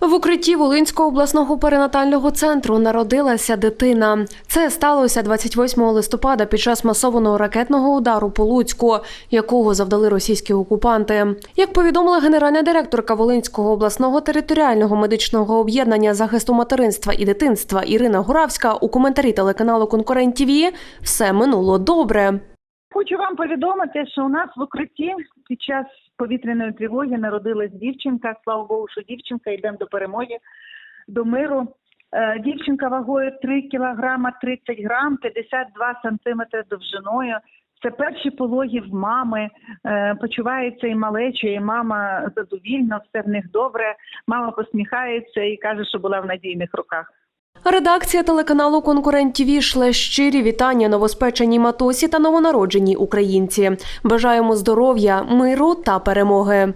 В укритті Волинського обласного перинатального центру народилася дитина. Це сталося 28 листопада під час масованого ракетного удару по Луцьку, якого завдали російські окупанти. Як повідомила генеральна директорка Волинського обласного територіального медичного об'єднання захисту материнства і дитинства Ірина Гуравська у коментарі телеканалу Конкурент ТІВІ все минуло добре. Хочу вам повідомити, що у нас в укритті під час повітряної тривоги народилась дівчинка. Слава Богу, що дівчинка йдемо до перемоги, до миру. Е, Дівчинка вагою 3 кілограма 30 грам, 52 сантиметри довжиною. Це перші пологи в мами. Е, Почувається і малеча, і мама задовільно, все в них добре. Мама посміхається і каже, що була в надійних руках. Редакція телеканалу Конкурент ТІВІ шле щирі вітання новоспеченій матусі та новонародженій українці. Бажаємо здоров'я, миру та перемоги.